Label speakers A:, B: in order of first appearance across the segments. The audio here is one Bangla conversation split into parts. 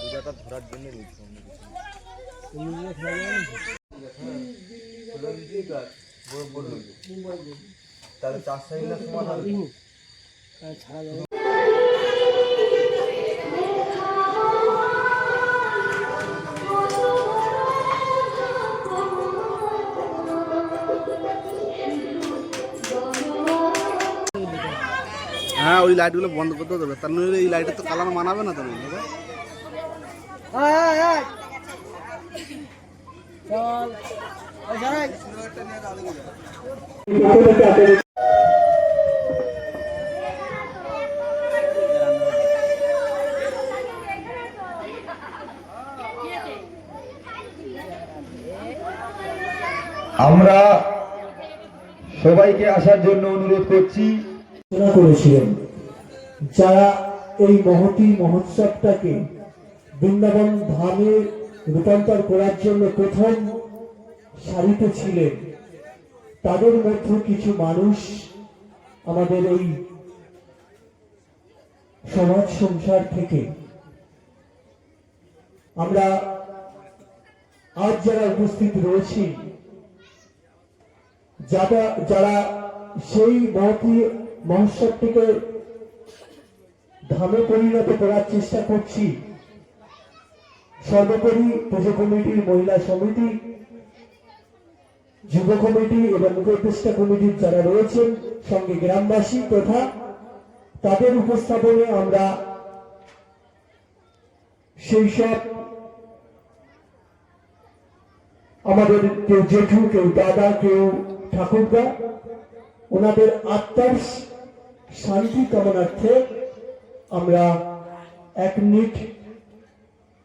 A: পূজাটা ধরার জন্য নিয়েছি অন্য কিছু তাহলে চার সাইডটা সমান হবে
B: হ্যাঁ ওই লাইটগুলো বন্ধ করতে দেবে তার নইলে এই লাইটের তো কালার মানাবে না তো দাদা।
C: আমরা সবাইকে আসার জন্য অনুরোধ করছি।
D: করেছিলেন, যারা এই মহতি মহোৎসবটাকে বৃন্দাবন ধামে রূপান্তর করার জন্য প্রথম সারিতে ছিলেন। তাদের মধ্যে কিছু মানুষ আমাদের এই সমাজ সংসার থেকে। আমরা আজ যারা উপস্থিত রয়েছি, যারা যারা সেই মহতি মহোৎসবটিকে ধামে পরিণত করার চেষ্টা করছি, সর্বোপরি পুজো কমিটির মহিলা সমিতি যুব কমিটি এবং উপদেষ্টা কমিটির যারা রয়েছেন, সঙ্গে গ্রামবাসী তথা তাদের উপস্থাপনে আমরা সেই সব আমাদের কেউ জেঠু, কেউ দাদা, কেউ ঠাকুরদা, ওনাদের আত্মার শান্তি কামনার্থে আমরা এক মিনিট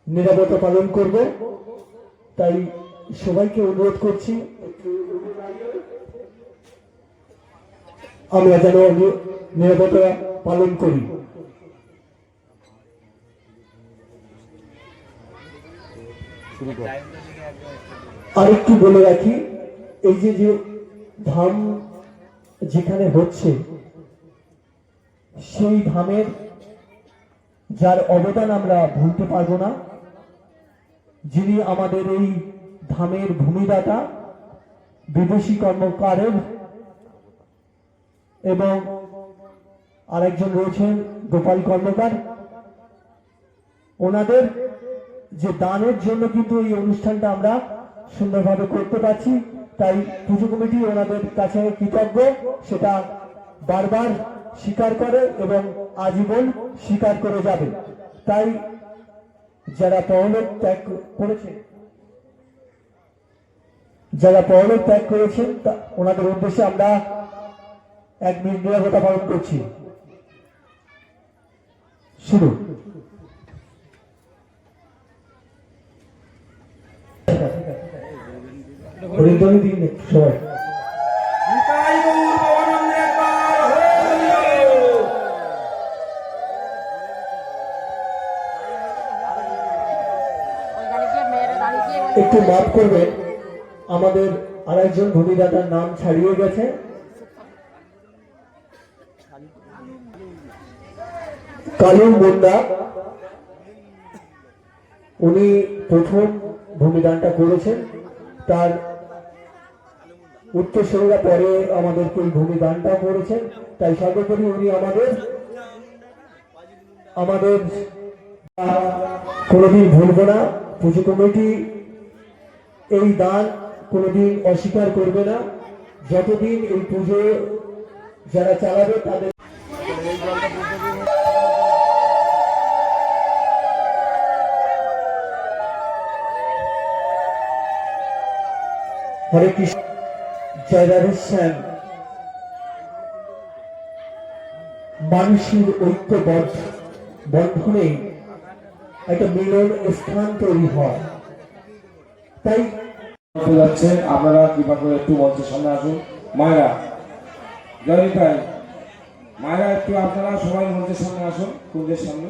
D: নিরাপত্তা পালন করব। তাই সবাইকে অনুরোধ করছি আমরা যেন নিরাপত্তা পালন করি। আরেকটু বলে রাখি, এই যে যে ধাম যেখানে হচ্ছে, সেই ধামের যার অবদান আমরা ভুলতে পারব না, যিনি আমাদের এই ধামের ভূমিদাতা, বিদেশি কর্মকারের এবং আরেকজন রয়েছেন গোপাল কর্মকার ওনাদের যে দানের জন্য কিন্তু এই অনুষ্ঠানটা আমরা সুন্দরভাবে করতে পারছি, তাই পুজো কমিটি ওনাদের কাছে কৃতজ্ঞ। সেটা বারবার স্বীকার করে এবং আজীবন স্বীকার করে যাবে। তাই যারা পরলোক ত্যাগ করেছে যারা পরলোক ত্যাগ করেছেন ওনাদের উদ্দেশ্যে আমরা এক মিনিট নিরাপত্তা পালন করছি। শুরু দিন একটু মাফ করবেন আমাদের আরেকজন ভূমিদাতার নাম ছাড়িয়ে গেছে। কালু মুন্ডা, উনি প্রথম ভূমিদানটা করেছেন। তার উত্তরসূরিরা পরে আমাদেরকে এই ভূমিদানটা করেছেন। তাই সর্বোপরি উনি আমাদের আমাদের কোনোদিন ভুলবো না। পুজো কমিটি এই দান কোনোদিন অস্বীকার করবে না। যতদিন এই পুজো যারা চালাবে তাদের হরে কৃষ্ণ। জয় রাধেশ্যাম মানুষের ঐক্যবদ্ধ বন্ধনে একটা মিলন স্থান তৈরি হয়। তাই
E: যাচ্ছে, আপনারা কৃপা করে একটু মঞ্চের সামনে আসুন। মায়েরা জয়নিতাই মায়েরা, একটু আপনারা সবাই মঞ্চের সামনে আসুন, কুঞ্জের সামনে।